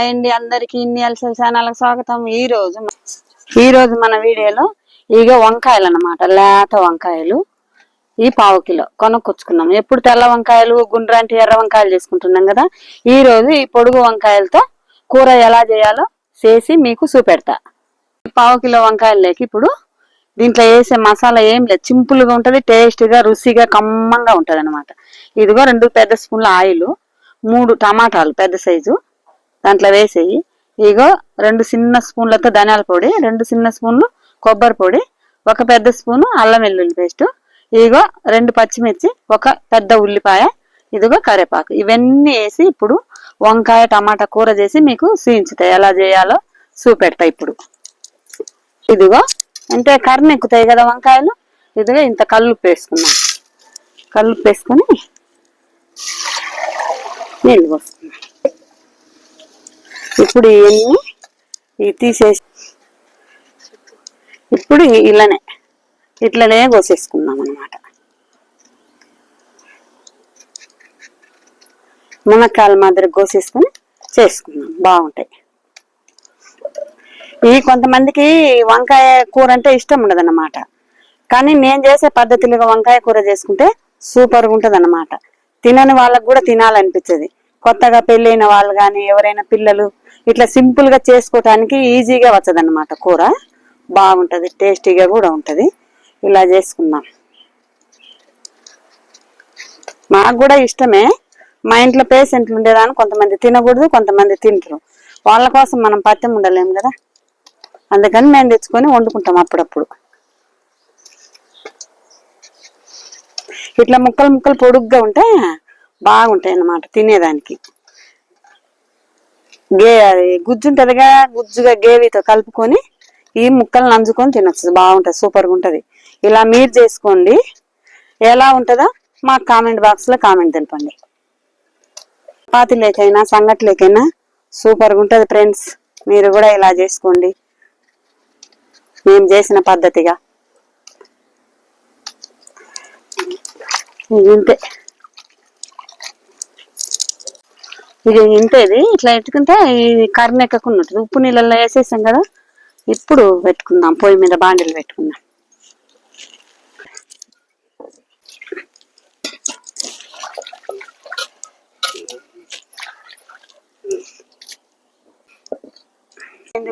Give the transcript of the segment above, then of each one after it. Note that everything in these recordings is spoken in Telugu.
అండి అందరికి ఇన్ని అలసల ఛానల్కి స్వాగతం. ఈ రోజు ఈ రోజు మన వీడియోలో ఇక వంకాయలు అన్నమాట. లేత వంకాయలు ఈ పావు కిలో కొనుక్కొచ్చుకున్నాం. ఎప్పుడు తెల్ల వంకాయలు గుండ్రంటి ఎర్ర వంకాయలు చేసుకుంటున్నాం కదా. ఈ రోజు ఈ పొడుగు వంకాయలతో కూర ఎలా చేయాలో చేసి మీకు చూపెడతా. ఈ పావు కిలో వంకాయలు లేక ఇప్పుడు దీంట్లో వేసే మసాలా ఏం లేదు. సింపుల్గా ఉంటది టేస్ట్గా రుచిగా కమ్మంగా ఉంటది అనమాట ఇదిగో రెండు పెద్ద స్పూన్ల ఆయిల్ మూడు టమాటాలు పెద్ద సైజు. దాంట్లో వేసేయి ఇగో రెండు చిన్న స్పూన్లతో ధనియాల పొడి రెండు చిన్న స్పూన్లు కొబ్బరి పొడి ఒక పెద్ద స్పూను అల్లం వెల్లుల్లి పేస్ట్ ఇగో రెండు పచ్చిమిర్చి ఒక పెద్ద ఉల్లిపాయ ఇదిగో కరివేపాకు. ఇవన్నీ వేసి ఇప్పుడు వంకాయ టమాటా కూర చేసి మీకు చూయించుతాయి ఎలా చేయాలో చూపెడతా ఇప్పుడు. ఇదిగో అంటే కర్ర ఎక్కుతాయి కదా వంకాయలు? ఇదిగో ఇంత కల్లుప్పు వేసుకున్నాం. కల్లుప్పు వేసుకొని నీళ్ళు పోసుకున్నాం. ఇప్పుడు ఇవన్నీ ఇవి తీసేసి ఇప్పుడు ఇలానే ఇట్లనే కోసేసుకుందాం అనమాట మునక్కాయల మాదిరి కోసేసుకుని చేసుకుందాం. బాగుంటాయి. ఈ కొంతమందికి వంకాయ కూర అంటే ఇష్టం ఉండదు అనమాట కానీ నేను చేసే పద్ధతిలో వంకాయ కూర చేసుకుంటే సూపర్గా ఉంటుంది అనమాట తినని వాళ్ళకు కూడా తినాలనిపించదు కొత్తగా పెళ్ళైన వాళ్ళు కానీ ఎవరైనా పిల్లలు ఇట్లా సింపుల్గా చేసుకోవటానికి ఈజీగా వచ్చదన్నమాట కూర. బాగుంటది టేస్టీగా కూడా ఉంటది. ఇలా చేసుకుందాం. మాకు కూడా ఇష్టమే. మా ఇంట్లో పేషెంట్లు ఉండేదాన్ని కొంతమంది తినకూడదు కొంతమంది తింటారు. వాళ్ళ కోసం మనం పత్యం ఉండలేము కదా. అందుకని మేము తెచ్చుకొని వండుకుంటాం అప్పుడప్పుడు. ఇట్లా ముక్కలు ముక్కలు పొడుగ్గా ఉంటే బాగుంటాయి అన్నమాట తినేదానికి. గే అది గుజ్జు కదా గుజ్జుగా గేవితో కలుపుకొని ఈ ముక్కలు నంజుకొని తినొచ్చు. బాగుంటుంది సూపర్గా ఉంటుంది. ఇలా మీరు చేసుకోండి. ఎలా ఉంటుందో మాకు కామెంట్ బాక్స్లో కామెంట్ తెలపండి. చపాతీలేకైనా సంగట్లేకైనా సూపర్గా ఉంటుంది ఫ్రెండ్స్. మీరు కూడా ఇలా చేసుకోండి. మేము చేసిన పద్ధతిగా. ఇది ఇంతే ఇది ఇంతేది ఇట్లా పెట్టుకుంటే ఇది కర్ర ఎక్కకుండా ఉంటుంది. ఉప్పు నీళ్ళల్లో వేసేసాం కదా? ఇప్పుడు పెట్టుకుందాం. పొయ్యి మీద బాండీలు పెట్టుకుందాం.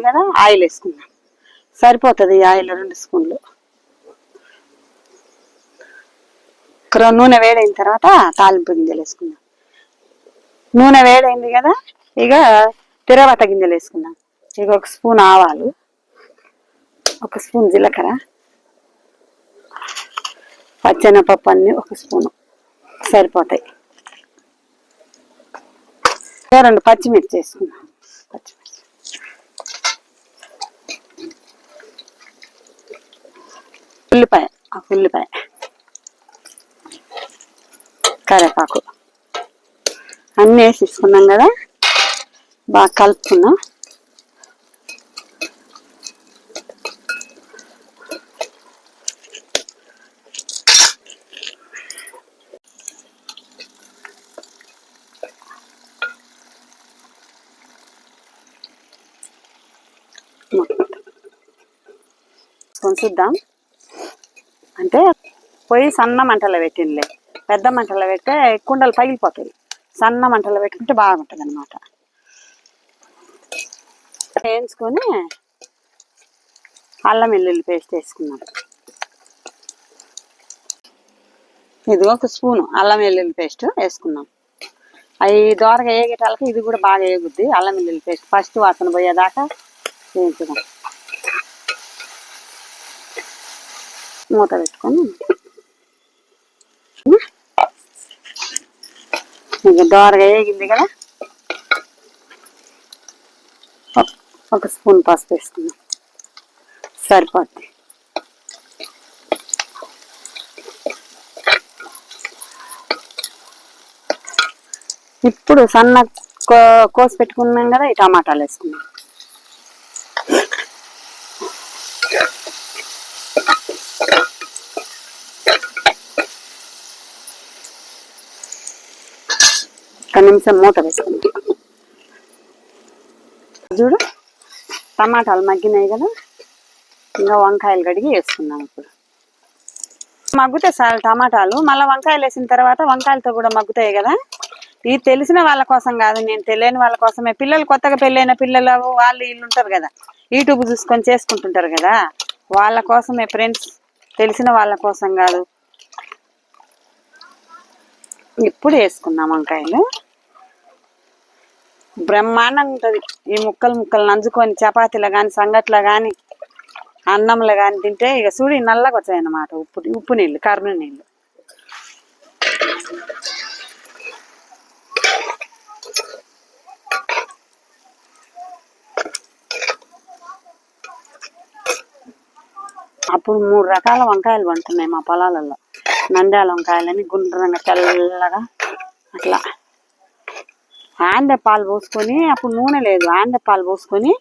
కదా? ఆయిల్ వేసుకుందాం. సరిపోతుంది ఈ ఆయిల్ రెండు స్పూన్లు. ఇక్కడ నూనె వేడైన తర్వాత తాలింపు గింజలు వేసుకుందాం. నూనె వేడైంది కదా ఇక తిరవత గింజలు వేసుకుందాం. ఇక ఒక స్పూన్ ఆవాలు ఒక స్పూన్ జీలకర్ర పచ్చెనపప్పు అన్ని ఒక స్పూను. సరిపోతాయి. రెండు పచ్చిమిర్చి వేసుకుందాం. పచ్చిమిర్చి. ఉల్లిపాయ ఒక ఉల్లిపాయ. కరివేపాకు. అన్నీ వేసేసుకున్నాం కదా? బాగా కలుపుకుందాం. చూద్దాం. అంటే పొయ్యి సన్న మంటలో పెట్టిందిలే. పెద్ద మంటలో పెడితే కుండలు పగిలిపోతాయి. సన్న మంటలో పెట్టుకుంటే బాగుంటుంది అనమాట వేయించుకొని అల్లం వెల్లుల్లి పేస్ట్ వేసుకున్నాం ఇది ఒక స్పూను అల్లం వెల్లుల్లి పేస్ట్ వేసుకున్నాం అవి దోరగా వేగేటాలకి ఇది కూడా బాగా వేగుద్ది అల్లం వెల్లుల్లి పేస్ట్. ఫస్ట్ వాసన పోయేదాకా వేయించుదాం. మూత పెట్టుకొని ఇక దోరగా వేగింది కదా? ఒక- స్పూన్ పసుపు వేసుకుందాం. సరిపోద్ది. ఇప్పుడు సన్న కో- కోసి పెట్టుకున్నాం కదా ఈ టమాటాలు వేసుకున్నాం ఒక నిమిషం మూత వేసుకుందాం చూడు టమాటాలు మగ్గినాయి కదా? ఇంకా వంకాయలు కడిగి వేసుకున్నాం ఇప్పుడు. మగ్గుతాయి సార్ టమాటాలు. మళ్ళీ వంకాయలు వేసిన తర్వాత వంకాయలతో కూడా మగ్గుతాయి కదా? ఇది తెలిసిన వాళ్ళ కోసం కాదు నేను తెలియని వాళ్ళ కోసమే. పిల్లలు కొత్తగా పెళ్ళైన పిల్లలు వాళ్ళు వీళ్ళు ఉంటారు కదా? యూట్యూబ్ చూసుకొని చేసుకుంటుంటారు కదా? వాళ్ళ కోసమే ఫ్రెండ్స్ తెలిసిన వాళ్ళ కోసం కాదు. ఇప్పుడు వేసుకున్నాం వంకాయలు? బ్రహ్మాండంగా ఉంటుంది ఈ ముక్కలు ముక్కలు నంజుకొని చపాతీలో కానీ సంగట్లో కానీ అన్నంలో కానీ తింటే ఇక చూడి నల్లగా వచ్చాయన్నమాట ఉప్పు ఉప్పు నీళ్ళు కరుణ నీళ్ళు. అప్పుడు మూడు రకాల వంకాయలు పండుతున్నాయి మా పొలాలలో నంద్యాల వంకాయలని గుండ్రంగా తెల్లగా అట్లా. ఆందే పాలు పోసుకొని అప్పుడు నూనె లేదు. ఆందే పాలు పోసుకొని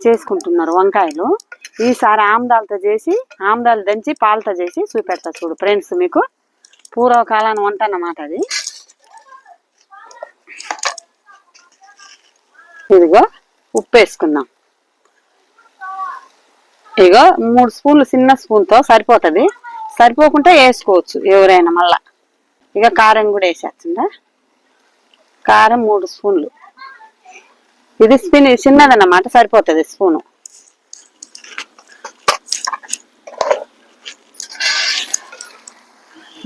చేసుకుంటున్నారు వంకాయలు. ఈసారి ఆముదాలతో చేసి ఆముదాలు దంచి పాలతో చేసి చూపెడతా చూడు ఫ్రెండ్స్ మీకు. పూర్వకాలాన్ని వంట అన్నమాట అది. ఇదిగో ఉప్పు వేసుకుందాం. ఇగో మూడు స్పూన్లు చిన్న స్పూన్తో సరిపోతుంది. సరిపోకుంటే వేసుకోవచ్చు ఎవరైనా మళ్ళా. ఇక కారం కూడా వేసేస్తుందా? కారం మూడు స్పూన్లు. ఇది స్పూన్ చిన్నదన్నమాట సరిపోతుంది స్పూను.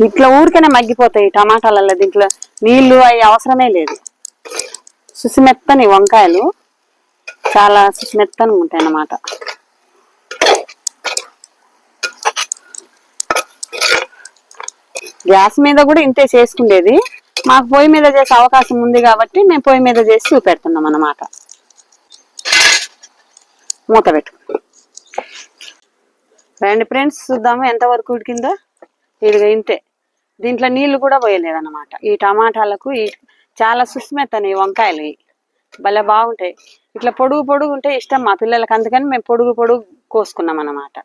ఇట్లా ఊరికనే మగ్గిపోతాయి టమాటాలలో దీంట్లో. నీళ్ళు అవి అవసరమే లేదు. సుసిమెత్తని వంకాయలు చాలా సుసిమెత్తని ఉంటాయి అన్నమాట గ్యాస్ మీద కూడా ఇంతే చేసుకునేది. మాకు పొయ్యి మీద చేసే అవకాశం ఉంది కాబట్టి మేము పొయ్యి మీద చేసి చూపెడుతున్నాం అన్నమాట. మూత పెట్టు. రండి ఫ్రెండ్స్ చూద్దాము ఎంతవరకు ఉడికిందో. ఇదిగో ఇంతే. దీంట్లో నీళ్ళు కూడా పోయలేదన్నమాట. ఈ టమాటాలకు ఈ చాలా సుస్మెత్తని ఈ వంకాయలు. భలే బాగుంటాయి. ఇట్లా పొడుగు పొడుగు ఉంటే ఇష్టం మా పిల్లలకి. అందుకని మేము పొడుగు పొడుగు కోసుకున్నాం అన్నమాట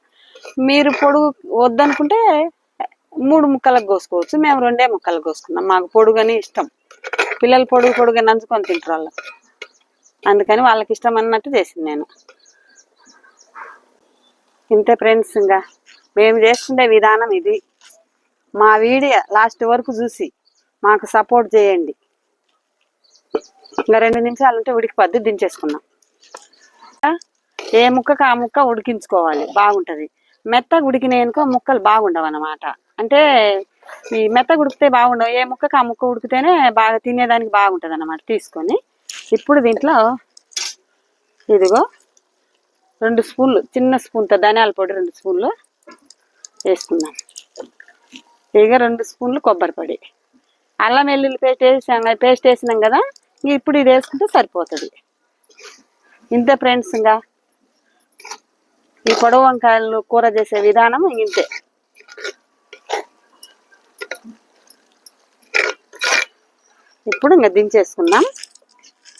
మీరు పొడుగు వద్దనుకుంటే మూడు ముక్కలకు కోసుకోవచ్చు. మేము రెండే ముక్కలకు కోసుకున్నాం. మాకు పొడుగని ఇష్టం. పిల్లలు పొడుగు పొడుగు నంచుకొని తింటారు వాళ్ళు. అందుకని వాళ్ళకి ఇష్టం అన్నట్టు చేసింది నేను. ఇంతే ఫ్రెండ్స్ ఇంకా. మేము చేస్తుండే విధానం ఇది. మా వీడియో లాస్ట్ వరకు చూసి మాకు సపోర్ట్ చేయండి. ఇంకా రెండు నిమిషాలు ఉంటే ఉడికిపోద్ది దించేసుకున్నాం. ఏ ముక్కకు ఆ ముక్క ఉడికించుకోవాలి. బాగుంటుంది. మెత్తగా ఉడికినాయనుకో ముక్కలు బాగుండవు అన్నమాట అంటే ఈ మెత్తగా ఉడికితే బాగుండవు. ఏ ముక్కకు ఆ ముక్క ఉడికితేనే బాగా తినేదానికి బాగుంటుంది అన్నమాట తీసుకొని. ఇప్పుడు దీంట్లో ఇదిగో రెండు స్పూన్లు చిన్న స్పూన్తో ధనియాల పొడి రెండు స్పూన్లు వేసుకుందాం. ఇక రెండు స్పూన్లు కొబ్బరి పొడి. అల్లం వెల్లుల్లి పేస్ట్ వేసాం పేస్ట్ వేసినాం కదా ఇంక ఇప్పుడు ఇది వేసుకుంటే సరిపోతుంది. ఇంతే ఫ్రెండ్స్ ఇంకా. ఈ పొడవు వంకాయలు కూర చేసే విధానం ఇంతే. ఇప్పుడు ఇంకా దించేసుకుందాం.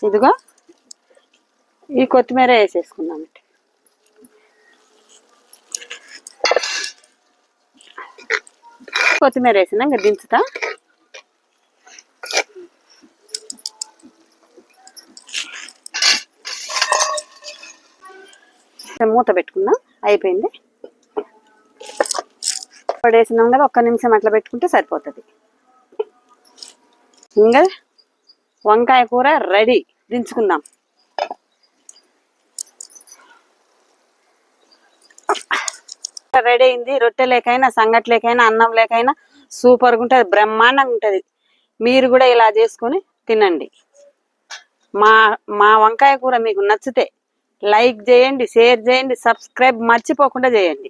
ఇదిగో ఈ కొత్తిమీర వేసేసుకుందాం కొత్తిమీర వేసిన ఇంకా దించుతా. మూత పెట్టుకుందాం. అయిపోయింది. పడేసినాం కదా ఒక్క నిమిషం అట్లా పెట్టుకుంటే సరిపోతుంది. ఇంకా వంకాయ కూర రెడీ. దించుకుందాం. రెడీ అయింది. రొట్టె లేకైనా సంగటి లేకైనా అన్నం లేకైనా సూపర్గా ఉంటుంది బ్రహ్మాండంగా ఉంటుంది. మీరు కూడా ఇలా చేసుకొని తినండి. మా మా వంకాయ కూర మీకు నచ్చితే లైక్ చేయండి షేర్ చేయండి సబ్స్క్రైబ్ మర్చిపోకుండా చేయండి.